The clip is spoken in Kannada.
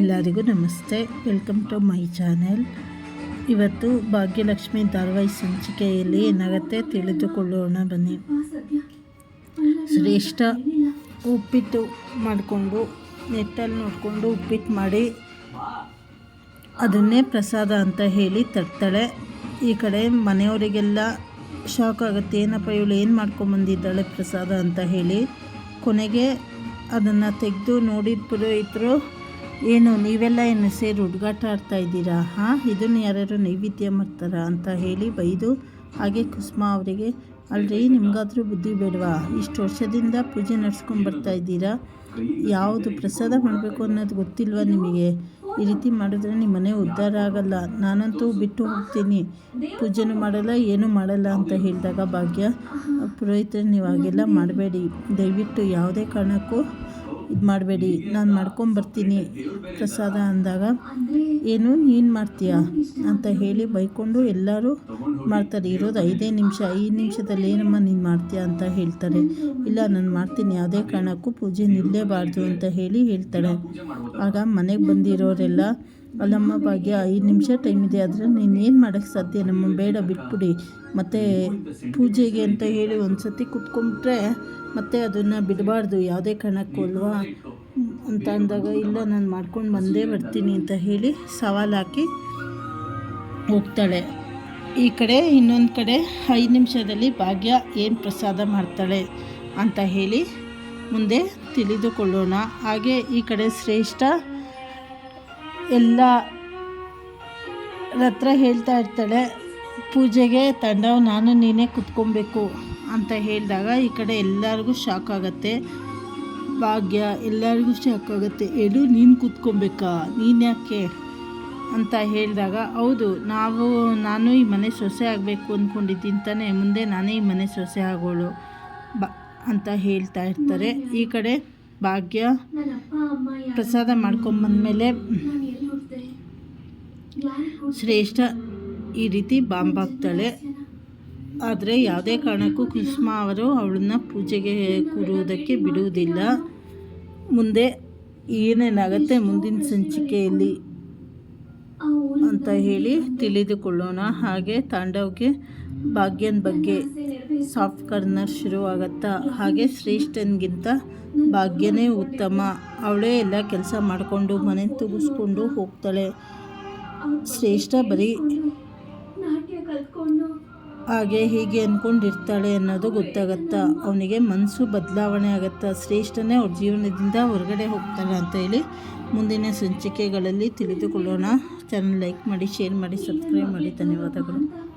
ಎಲ್ಲರಿಗೂ ನಮಸ್ತೆ. ವೆಲ್ಕಮ್ ಟು ಮೈ ಚಾನೆಲ್ ಇವತ್ತು ಭಾಗ್ಯಲಕ್ಷ್ಮಿ ಧಾರವಾಹಿ ಸಂಚಿಕೆಯಲ್ಲಿ ಏನಾಗುತ್ತೆ ತಿಳಿದುಕೊಳ್ಳೋಣ ಬನ್ನಿ. ಶ್ರೇಷ್ಠ ಉಪ್ಪಿಟ್ಟು ಮಾಡಿಕೊಂಡು, ನೆಟ್ಟಲ್ಲಿ ನೋಡಿಕೊಂಡು ಉಪ್ಪಿಟ್ಟು ಮಾಡಿ, ಅದನ್ನೇ ಪ್ರಸಾದ ಅಂತ ಹೇಳಿ ತರ್ತಾಳೆ. ಈ ಕಡೆ ಮನೆಯವರಿಗೆಲ್ಲ ಶಾಕ್ ಆಗುತ್ತೆ. ಏನಪ್ಪ ಇವಳು ಏನು ಮಾಡ್ಕೊಂಬಂದಿದ್ದಾಳೆ ಪ್ರಸಾದ ಅಂತ ಹೇಳಿ ಕೊನೆಗೆ ಅದನ್ನು ತೆಗೆದು ನೋಡಿದ ಪುರೋಹಿತರು, ಏನು, ನೀವೆಲ್ಲ ಏನು ಸೇರಿ ಹುಡುಗಾಟ ಆಡ್ತಾ ಇದ್ದೀರಾ? ಹಾಂ, ಇದನ್ನು ಯಾರ್ಯಾರು ನೈವೇದ್ಯ ಮಾಡ್ತಾರಾ? ಅಂತ ಹೇಳಿ ಬೈದು ಹಾಗೆ ಕುಸುಮ ಅವರಿಗೆ ಅಲ್ರಿ, ನಿಮಗಾದರೂ ಬುದ್ಧಿ ಬೇಡವಾ? ಇಷ್ಟು ವರ್ಷದಿಂದ ಪೂಜೆ ನಡ್ಸ್ಕೊಂಡು ಬರ್ತಾ ಇದ್ದೀರಾ? ಯಾವುದು ಪ್ರಸಾದ ಮಾಡಬೇಕು ಅನ್ನೋದು ಗೊತ್ತಿಲ್ವಾ ನಿಮಗೆ? ಈ ರೀತಿ ಮಾಡಿದ್ರೆ ನಿಮ್ಮ ಮನೆ ಉದ್ಧಾರ ಆಗಲ್ಲ. ನಾನಂತೂ ಬಿಟ್ಟು ಹೋಗ್ತೀನಿ. ಪೂಜೆನೂ ಮಾಡಲ್ಲ, ಏನೂ ಮಾಡಲ್ಲ ಅಂತ ಹೇಳಿದಾಗ ಭಾಗ್ಯ, ಪುರೋಹಿತರು, ನೀವು ಹಾಗೆಲ್ಲ ಮಾಡಬೇಡಿ. ದಯವಿಟ್ಟು ಯಾವುದೇ ಕಾರಣಕ್ಕೂ ಇದು ಮಾಡಬೇಡಿ, ನಾನು ಮಾಡ್ಕೊಂಬರ್ತೀನಿ ಪ್ರಸಾದ ಅಂದಾಗ, ಏನು, ನೀನು ಮಾಡ್ತೀಯ? ಅಂತ ಹೇಳಿ ಬೈಕೊಂಡು ಎಲ್ಲರೂ ಮಾಡ್ತಾರೆ. ಇರೋದು ಐದೇ ನಿಮಿಷ ಐದು ನಿಮಿಷದಲ್ಲಿ ಏನಮ್ಮ ನೀನು ಮಾಡ್ತೀಯ ಅಂತ ಹೇಳ್ತಾರೆ. ಇಲ್ಲ, ನಾನು ಮಾಡ್ತೀನಿ, ಯಾವುದೇ ಕಾರಣಕ್ಕೂ ಪೂಜೆ ನಿಲ್ಲಲೇಬಾರ್ದು ಅಂತ ಹೇಳಿ ಹೇಳ್ತಾಳೆ ಆಗ ಮನೆಗೆ ಬಂದಿರೋರೆಲ್ಲ ಅಲ್ಲಮ್ಮ ಭಾಗ್ಯ, ಐದು ನಿಮಿಷ ಟೈಮ್ ಇದೆ, ಆದರೆ ನೀನು ಏನು ಮಾಡೋಕ್ಕೆ ಸಾಧ್ಯ? ನಮ್ಮ ಬೇಡ, ಬಿಟ್ಬಿಡಿ. ಮತ್ತು ಪೂಜೆಗೆ ಅಂತ ಹೇಳಿ ಒಂದು ಸತಿ ಕುತ್ಕೊಂಡ್ಬಿಟ್ರೆ ಮತ್ತೆ ಅದನ್ನು ಬಿಡಬಾರ್ದು, ಯಾವುದೇ ಕಾರಣಕ್ಕೂ ಅಲ್ವಾ? ಅಂತ ಅಂದಾಗ, ಇಲ್ಲ, ನಾನು ಮಾಡ್ಕೊಂಡು ಬಂದೇ ಬರ್ತೀನಿ ಅಂತ ಹೇಳಿ ಸವಾಲು ಹಾಕಿ ಹೋಗ್ತಾಳೆ. ಈ ಕಡೆ, ಇನ್ನೊಂದು ಕಡೆ ಐದು ನಿಮಿಷದಲ್ಲಿ ಭಾಗ್ಯ ಏನು ಪ್ರಸಾದ ಮಾಡ್ತಾಳೆ ಅಂತ ಹೇಳಿ ಮುಂದೆ ತಿಳಿದುಕೊಳ್ಳೋಣ. ಹಾಗೆ ಈ ಕಡೆ ಶ್ರೇಷ್ಠ ಎಲ್ಲ ಹತ್ರ ಹೇಳ್ತಾ ಇರ್ತಾಳೆ, ಪೂಜೆಗೆ ತಂಡವು, ನಾನು ನೀನೇ ಕುತ್ಕೊಬೇಕು ಅಂತ ಹೇಳಿದಾಗ ಈ ಕಡೆ ಎಲ್ಲರಿಗೂ ಶಾಕ್ ಆಗುತ್ತೆ. ಭಾಗ್ಯ, ಎಲ್ಲರಿಗೂ ಶಾಕ್ ಆಗುತ್ತೆ. ಏನು ನೀನು ಕುತ್ಕೊಬೇಕಾ? ನೀನು ಯಾಕೆ? ಅಂತ ಹೇಳಿದಾಗ, ಹೌದು, ನಾವು, ನಾನು ಈ ಮನೆ ಸೊಸೆ ಆಗಬೇಕು ಅಂದ್ಕೊಂಡಿದ್ದೀನಿ ತಾನೇ. ಮುಂದೆ ನಾನೇ ಈ ಮನೆ ಸೊಸೆ ಆಗೋಳು. ಬ, ಅಂತ ಹೇಳ್ತಾ ಇರ್ತಾರೆ. ಈ ಕಡೆ ಭಾಗ್ಯ ಪ್ರಸಾದ ಮಾಡ್ಕೊಂಬಂದ್ಮೇಲೆ ಶ್ರೇಷ್ಠ ಈ ರೀತಿ ಬಾಂಬ್ ಹಾಕ್ತಾಳೆ. ಆದರೆ ಯಾವುದೇ ಕಾರಣಕ್ಕೂ ಕುಸುಮ ಅವರು ಅವಳನ್ನ ಪೂಜೆಗೆ ಕೂರುವುದಕ್ಕೆ ಬಿಡುವುದಿಲ್ಲ. ಮುಂದೆ ಏನೇನಾಗುತ್ತೆ ಮುಂದಿನ ಸಂಚಿಕೆಯಲ್ಲಿ ಅಂತ ಹೇಳಿ ತಿಳಿದುಕೊಳ್ಳೋಣ. ಹಾಗೆ ತಾಂಡವ್ಗೆ ಭಾಗ್ಯನ ಬಗ್ಗೆ ಸಾಫ್ಟ್ ಕಾರ್ನರ್ ಶುರುವಾಗತ್ತಾ, ಹಾಗೆ ಶ್ರೇಷ್ಠನಿಗಿಂತ ಭಾಗ್ಯನೇ ಉತ್ತಮ. ಅವಳೇ ಎಲ್ಲ ಕೆಲಸ ಮಾಡಿಕೊಂಡು ಮನೆ ತುಗಿಸ್ಕೊಂಡು ಹೋಗ್ತಾಳೆ. ಶ್ರೇಷ್ಠ ಬರೀ ಹಾಗೆ ಹೀಗೆ ಅಂದ್ಕೊಂಡಿರ್ತಾಳೆ ಅನ್ನೋದು ಗೊತ್ತಾಗತ್ತಾ. ಅವನಿಗೆ ಮನಸ್ಸು ಬದಲಾವಣೆ ಆಗುತ್ತಾ. ಶ್ರೇಷ್ಠನೇ ಅವ್ರ ಜೀವನದಿಂದ ಹೊರಗಡೆ ಹೋಗ್ತಾಳೆ ಅಂತ ಹೇಳಿ ಮುಂದಿನ ಸಂಚಿಕೆಗಳಲ್ಲಿ ತಿಳಿದುಕೊಳ್ಳೋಣ. ಚಾನಲ್ ಲೈಕ್ ಮಾಡಿ ಶೇರ್ ಮಾಡಿ ಸಬ್ಸ್ಕ್ರೈಬ್ ಮಾಡಿ. ಧನ್ಯವಾದಗಳು.